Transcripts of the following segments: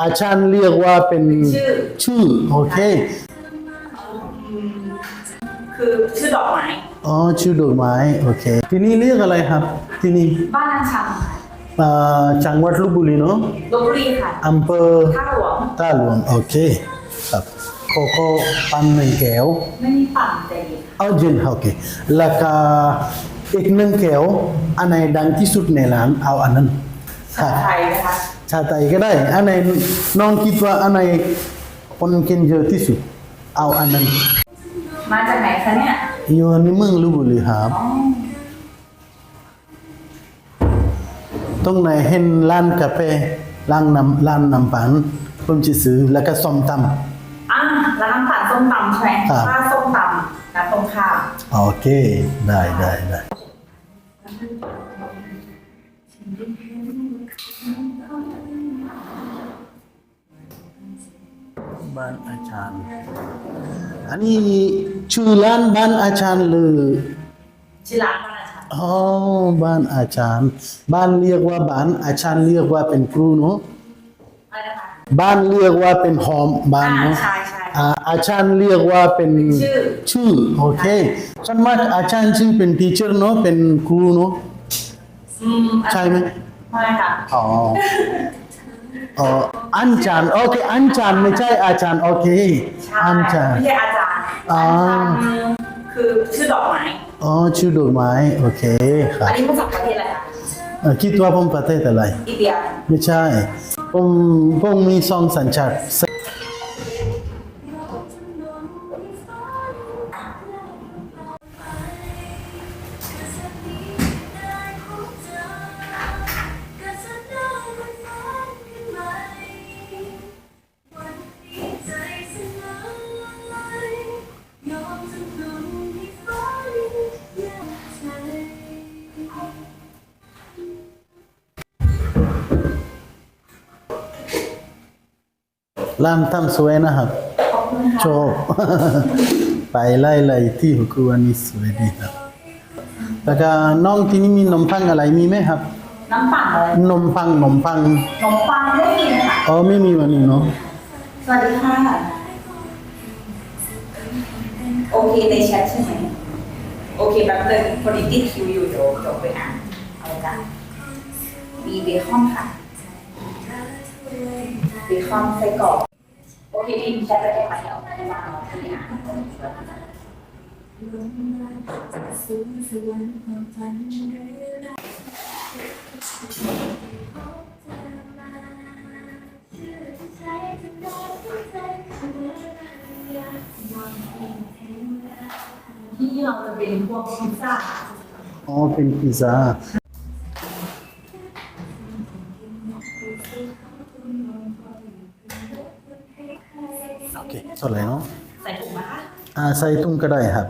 อาจารย์เรียกว่าเป็นชื่อชื่อ โอเค คือชื่อดอกไม้ อ๋อ ชื่อดอกไม้ โอเค ที่นี่เรียกอะไรครับ ที่นี่ บ้านนางชังเอ่อจังหวัดลบบุรีเนาะลบบุรีค่ะอำเภอท่าหลวงท่าหลวง โอเค ครับโคโค่ปันหนึ่งแก้ว ไม่มีปั่นแต่เอาเย็นโอเค แล้วก็อีกหนึ่งแก้ว อันไหนดังที่สุดในร้าน เอาอันนั้น ชาไทยนะคะชาไทยก็ได้ อันไหนน้องคิดว่าอันไหนคนกินเยอะที่สุด เอาอันนั้น มาจากไหนคะเนี่ย อยู่ในเมืองลบบุรีครับอ๋อตรงไหนเห็นร้านกาแฟร้านน้ำร้านน้ำปันผมจะซื้อแล้วก็ส้มตอะร้านน้ำปั่นส้มตำใช่ไหมครับข้าวส้มตำน้ำตรงข้าวำโอเค ได้ได้ได้ บ้านอาจารย์ อันนี้ชื่อร้านบ้านอาจารย์หรือชื่อร้านบ้านนางชังอ๋อ บ้านอาจารย์ บ้านเรียกว่าบ้าน อาจารย์เรียกว่าเป็นครูเนาะอะไรนะคะบ้านเรียกว่าเป็นหอมบ้านเนาะอ่าใช่ใช่อ่าอาจารย์เรียกว่าเป็นชื่อชื่อโอเคส่วนมากอาจารย์ชื่อเป็นทีเชอร์เนาะเป็นครูเนาะอืมใช่ไหมใช่ค่ะอ๋อ อ๋ออันจารย์โอเคอันจารย์ไม่ใช่อาจารย์โอเค ใช่อันจารย์ไม่ใช่อาจารย์อ๋อ อาจารย์คือชื่อดอกไม้ อ๋อชื่อดอกไม้โอเคครัอับนนี้มาจากประเทศอะไรคะเอ่อคิดว่าผมประเทศอะไร อินเดีย ไม่ใช่ผมผมมีสองสัญชาติ ร้านทำสวยนะครับขอบคุณค่ะชอบไปไล่ไล่ที่ครัวนี่สวยดีครับ แล้วก็น้องที่นี่มีนมปังอะไรมีไหมครับน้ำปั่นเลยนมปังนมปังขนมปังไม่มีค่ะอ๋อไม่มีวันนี้เนาะสวัสดีค่ะโอเคในแชทใช่ไหมโอเคแป๊บนึงพอดีติดคิวอยู่เดี๋ยวเดี๋ยวไปอ่านเอาจ้ะมีเบคอนค่ะเบคอนไส้กรอก โอเคพิมพ์แชทไปได้ไหมเดี๋ยวมาเอาที่อ่านที่เราจะเป็นพวกพิซซ่าอ๋อเป็นพิซซ่า โอเคเท่าไหร่เนาะใส่ถุงนะคะอ่าใส่ตุ้งก็ได้ครับ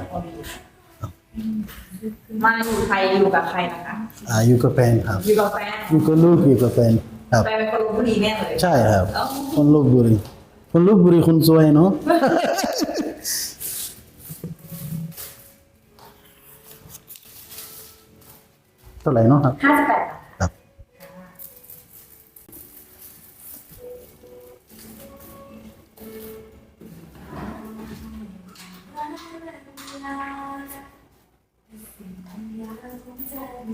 มาอยู่ไทยอยู่กับใครนะคะ อ่าอยู่กับแฟนครับอยู่กับแฟนอยู่กับลูกอยู่กับแฟนครับแฟนเป็นคนลพบุรีแน่เลยใช่ครับเอ้าคนลบบุรีคนลบบุรีคนสวยเนาะเท่าไหร่เนาะครับห้าสิบแปด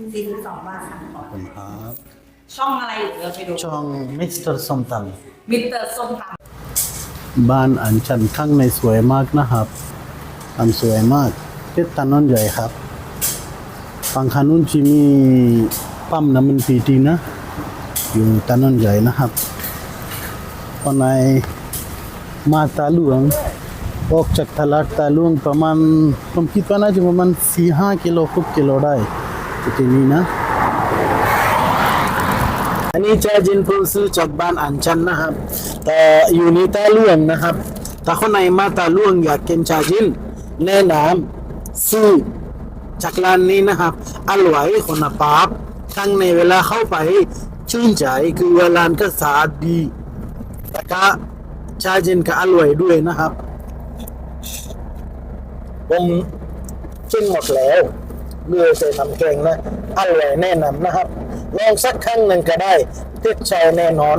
ครับสี่สิบสองบาทค่ะขอบคุณครับช่องอะไรอยู่เดี๋ยวไปดูช่องมิสเตอร์ส้มตมิสเตอร์ส้มตำบ้านอันชันข้างในสวยมากนะครับทำสวยมากเป็ดถนนใหญ่ครับฝั่งขานุนที่มีปั๊มน้ำมันพีทีนะ อยู่ถนนใหญ่นะครับคนในมาตาหลวงออกจากตลาดตาหลวงประมาณผมคิดว่าน่าจะประมาณสี่ห้ากิโลหกกิโลได้ ที่นี่นะอันนี้จะจินพูซื้อจากบ้านอันชันนะครับแต่อยู่ในตาหลวงนะครับถ้าคนไหนมาตาหลวงอยากกินชาจินแนะนำซื้อจากร้านนี้นะครับอร่อยคนปาบทั้งในเวลาเข้าไปชื่นใจคือว่าร้านก็สะอาดดีแต่ก็ชาจินก็อร่อยด้วยนะครับผมกินหมดแล้ว เลือใส่น้ำแกงนะอร่อยแน่นอนนะครับ ลองสักครั้งหนึ่งก็ได้ติดใจแน่นอน